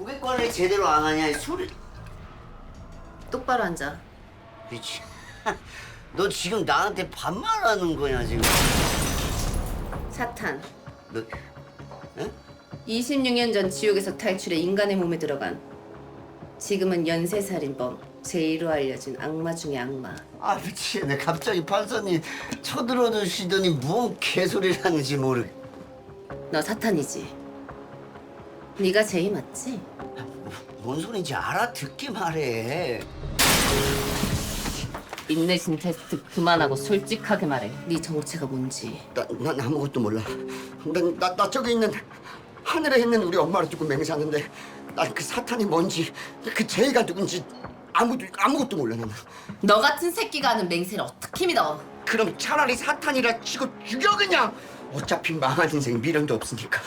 고객관을 제대로 안 하냐 이 소리 똑바로 앉아. 미치 너 지금 나한테 반말하는 거냐 지금 사탄. 너 에? 26년 전 지옥에서 탈출해 인간의 몸에 들어간 지금은 연쇄살인범 제1로 알려진 악마 중의 악마. 아 미치겠네 갑자기 판사님 쳐들어주시더니 뭔 개소리를 하는지 모르 너 사탄이지? 네가 제이 맞지? 뭔 소린지 알아듣기 말해 인내심 테스트 그만하고 솔직하게 말해. 네 정체가 뭔지. 나, 난 아무것도 몰라 난, 나, 나 저기 있는 하늘에 있는 우리 엄마를 두고 맹세하는데 난 그 사탄이 뭔지 그 제이가 누군지 아무도 아무것도 몰라 나는 너 같은 새끼가 하는 맹세를 어떻게 믿어? 그럼 차라리 사탄이라 치고 죽여 그냥 어차피 망한 인생 미련도 없으니까